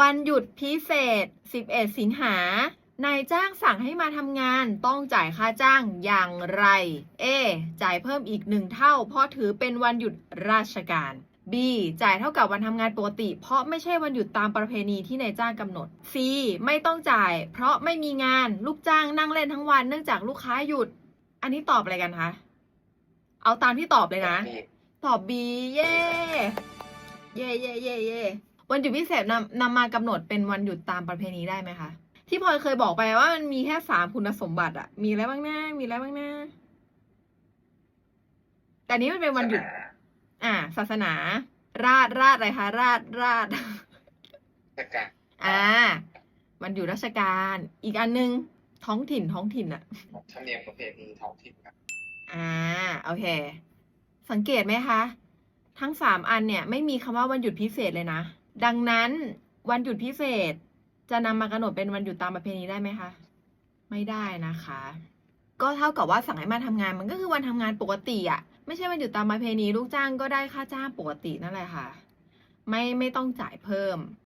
วันหยุดพิเศษ 11 สิงหา นายจ้างสั่งให้มาทำงานต้องจ่ายค่าจ้างอย่างไร A จ่ายเพิ่มอีกหนึ่งเท่า เพราะถือเป็นวันหยุดราชการ B จ่ายเท่ากับวันทำงานปกติ เพราะไม่ใช่วันหยุดตามประเพณีที่นายจ้างกำหนด C ไม่ต้องจ่าย เพราะไม่มีงานลูกจ้างนั่งเล่นทั้งวันเนื่องจากลูกค้าหยุด อันนี้ตอบอะไรกันคะ เอาตามที่ตอบเลยนะ ตอบ B เย่เย่เย่เย่เย่ วันหยุดพิเศษนำนำมากำหนดเป็นวันหยุดตามประเพณีได้ไหมคะที่พลอยเคยบอกไปว่ามันมีแค่สามคุณสมบัติอะมีอะไรบ้างนะมีอะไรบ้างนะแต่นี้มันเป็นวันหยุด อ่า ศาสนา ราชราชอะไรคะราชราชราชการอ่าวันหยุดราชการ อีกอันนึงท้องถิ่นท้องถิ่นอะธรรมเนียมประเพณีท้องถิ่นครับอ่าโอเค สังเกตไหมคะ ทั้งสามอันเนี่ย ไม่มีคำว่าวันหยุดพิเศษเลยนะ ดังนั้นวันหยุดพิเศษจะนำมากำหนดเป็นวันหยุดตามประเพณีได้ไหมคะ ไม่ได้นะคะ ก็เท่ากับว่าสั่งให้มาทำงานมันก็คือวันทำงานปกติอะไม่ใช่วันหยุดตามประเพณีลูกจ้างก็ได้ค่าจ้างปกตินั่นแหละค่ะ ไม่ไม่ต้องจ่ายเพิ่ม